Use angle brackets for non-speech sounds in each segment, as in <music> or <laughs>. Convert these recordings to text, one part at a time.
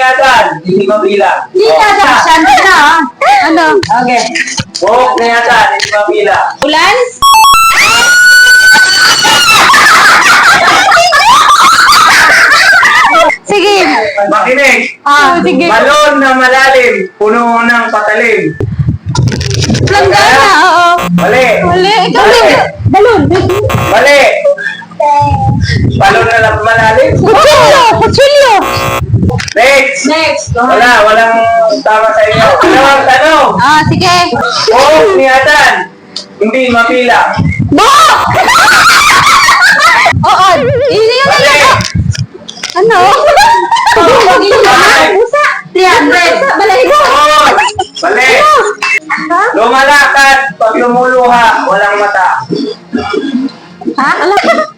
Adan, hindi mabilang. Hindi Oh. na, na. ah. Ano? Okay. Buhok ni Adan, hindi mabilang. Ulan? Sige. Makinig. Ah, sige. Balon na malalim, puno ng patalim. Langgana, oo. Mali. Mali, ikaw Mali. Balon. Mali. Balon na malalim. Kutsilyo, kutsilyo. Next. Next. Wala, walang tama sa inyo. Dalawang tanong. Ah, sige. Buhok ni Adan, hindi mabilang. Buhok! <laughs> Oo, ini yung Mali. Ano? Mali. Pusa. 300. Balahibo. Oh, mali. Lumalakad pag lumuluha, walang mata. Ha?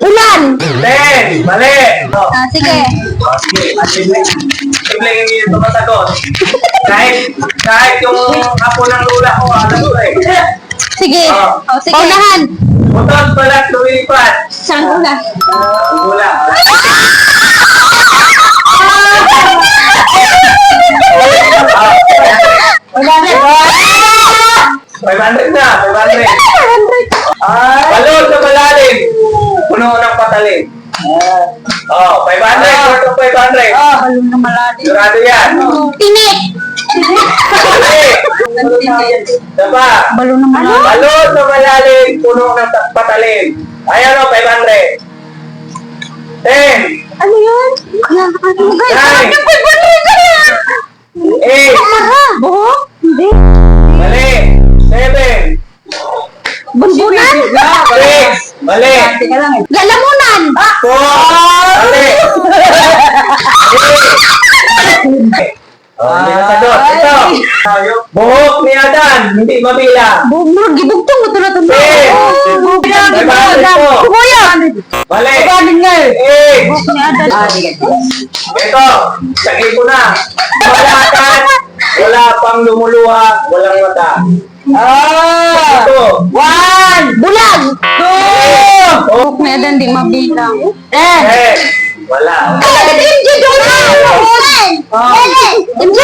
Ulan. Ten, mali. Oh. Ah, sige. Okay, simple. Simple hindi ito masagot. Kahit, kahit yung apo ng lula ko, alam ko eh. Sige. Oh. Oh, sige. Paunahan. Butot balat lumilipad. Saan una? Lula. Ah, Wala na. 500 na, 500. Balon na malalim. Puno ng patalim. Oh, 500, short of 500. Oh, balon na malalim. Sigurado yan. Tinik. Mali. Diba? Balon na malalim. Balon na malalim, puno ng ta- patalim. Ayan o, 500. 10, Ano yun? Ano? Ano? Guys, Nine. ano Bunbunan? 6, mali. Eh. Lalamunan. 4, mali. 3, Oh, hindi na sagot. Ito. Buhok ni Adan, hindi mabilang. Bumur, gibugtong mo tulad ng Eh. Bumur, Diba? Ito. Kuya. Mali. Galing nga eh. 8, Buhok ni Adan. Ah. Ito, sagay ko na. Malakad, wala pang lumuluha, walang mata. Ah! Ito. One! Oh, Adan, di mabilang. Ten! eh, wala. Ay, ito MJ doon na. Oh. MJ. MJ.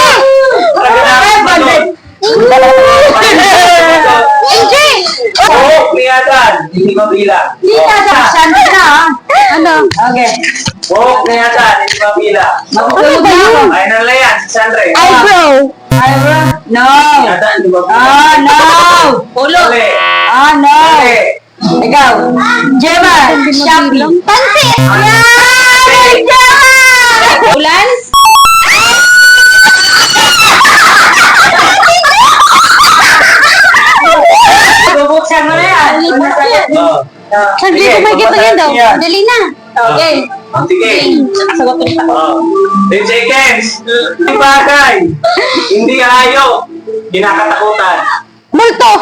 Buhok ni Adan, hindi mabilang. Hindi na daw. Na. ah. Ano? Okay. Buhok ni Adan, hindi mabilang. Matutulog na ako. Ay, nala yan, si Sandra. Eyebrow. Eyebrow? No! Ni Adan, hindi mabilang. Ah, no! Ulo. Ah, no! Ikaw. Gemma. Shopee. Pansit. Yan! Ulan? Bubuksan mo na yan. Oh. Sabi ko may yan daw. Dali na. Okay. Oh, Sige. Sagot ko pa. Oh. 10 seconds. Hindi bagay. Hindi hayop. Kinakatakutan. Multo.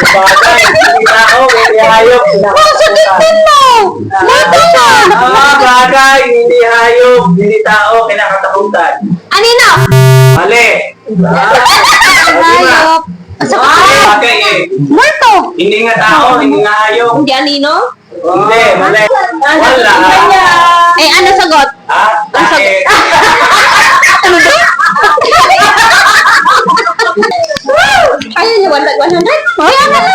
Bagay. Hindi tao. Hindi hayop. Oh, sagutin mo. Multo na. Ah, bagay. Hindi hayop. Hindi tao. Kinakatakutan. Anino? Mali. Ah, na. Hayop. Mali, bagay eh. Multo. Hindi nga tao. Hindi nga hayop. Hindi anino? Hindi. Mali. Wala. Eh, ano sagot? Ah, dahil. Ano ba? Niyo, 100?